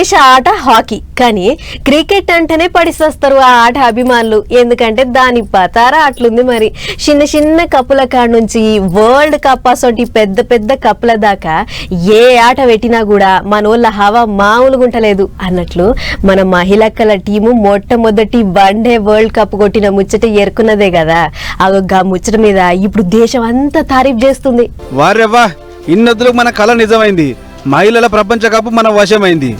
దేశ ఆట హాకీ. కానీ క్రికెట్ అంటేనే పడిసేస్తారు ఆ ఆట అభిమానులు. ఎందుకంటే దాని పతారా అట్లుంది మరి. చిన్న చిన్న కప్పుల కాడ నుంచి వరల్డ్ కప్ అసోటి పెద్ద పెద్ద కప్పుల దాకా ఏ ఆట పెట్టినా కూడా మన వాళ్ళ హవా మామూలుగా ఉంటలేదు అన్నట్లు మన మహిళక్కల టీము మొట్టమొదటి వన్డే వరల్డ్ కప్ కొట్టిన ముచ్చట ఎరుకున్నదే కదా. ఆ ముచ్చట మీద ఇప్పుడు దేశం అంతా తారీఫ్ చేస్తుంది. వారెవ్వా ఇన్నదులు మన కళ నిజమైంది. మహిళల ప్రపంచ కప్ మన వశమైంది.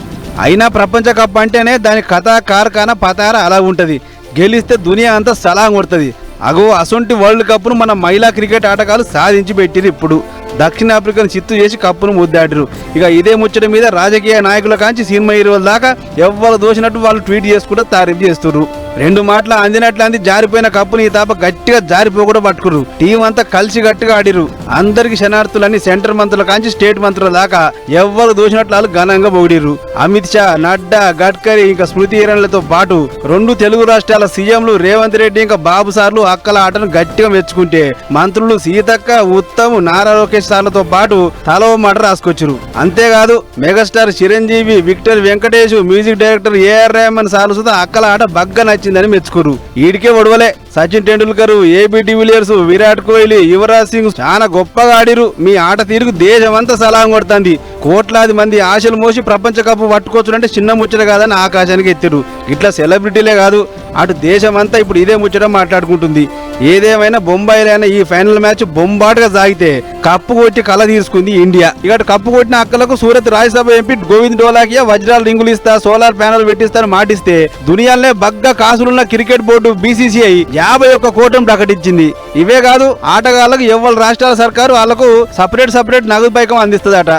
అయినా ప్రపంచ కప్ అంటేనే దాని కథ కార్ఖానా పతార అలా ఉంటుంది. గెలిస్తే దునియా అంతా సలాం కొడుతుంది. అగో అసొంటి వరల్డ్ కప్ను మన మహిళా క్రికెట్ ఆటగాళ్ళు సాధించి పెట్టిరు ఇప్పుడు. దక్షిణాఫ్రికాను చిత్తు చేసి కప్పును ముద్దాడిరు ఇక ఇదే ముచ్చట మీద రాజకీయ నాయకుల కాంచి సినిమా హీరోల దాకా ఎవ్వరు దోచినట్టు వాళ్ళు ట్వీట్ చేసుకుంటూ తారీఫ్ చేస్తున్నారు రెండు మాటలు అందినట్లు అంది జారిపోయిన కప్పుని ఈ తాప గట్టిగా జారిపోకుండా పట్టుకురు టీం అంతా కలిసి గట్టిగా ఆడిరు అందరికి శనార్థులని సెంటర్ మంత్రుల కాంచి స్టేట్ మంత్రుల దాకా ఎవ్వరు దూసినట్లు వాళ్ళు ఘనంగా పొగిడిరు అమిత్ షా నడ్డా గడ్కరీ ఇంకా స్మృతి ఇరాన్లతో పాటు రెండు తెలుగు రాష్ట్రాల సీఎంలు రేవంత్ రెడ్డి ఇంకా బాబు సార్లు అక్కల ఆటను గట్టిగా మెచ్చుకుంటే మంత్రులు సీతక్క ఉత్తమ్ నారా లోకేష్ సార్లతో పాటు తలో మాట రాసుకొచ్చారు అంతేకాదు megastar Chiranjeevi victory Venkatesh music director A R Rahman సార్లు సుధా అక్కల ఆట బగ్గ వచ్చిందని మెచ్చుకోరు. ఈడికే ఒడవలే Sachin Tendulkar AB de Villiers Virat Kohli Yuvraj Singh చాలా గొప్పగా ఆడిరు మీ ఆట తీరుకు దేశమంతా సలాం కొడుతుంది. కోట్లాది మంది ఆశలు మోసి ప్రపంచ కప్ పట్టుకోవచ్చునంటే చిన్న ముచ్చట కాదని ఆకాశానికి ఎత్తిరు ఇట్లా సెలబ్రిటీలే కాదు అటు దేశమంతా ఇప్పుడు ఇదే ముచ్చట మాట్లాడుకుంటుంది. ఏదేమైనా బొంబాయిలైనా ఈ ఫైనల్ మ్యాచ్ బొంబాటుగా సాగితే కప్పు కొట్టి కళ తీసుకుంది ఇండియా. ఇక కప్పు కొట్టిన అక్కలకు సూరత్ రాజ్యసభ ఎంపీ గోవింద్ డోలాకియా వజ్రాల రింగులు ఇస్తా సోలార్ ప్యానల్ పెట్టిస్తాను మాటిస్తే దునియాలనే బగ్గ కాసులున్న క్రికెట్ బోర్డు బీసీసీఐ యాభై ఒక్క కోటం ప్రకటించింది. ఇవే కాదు ఆటగాళ్ళకు ఎవ్వరు రాష్ట్రాల సర్కారు వాళ్ళకు సపరేట్ సపరేట్ నగదు పైకం అందిస్తుందట.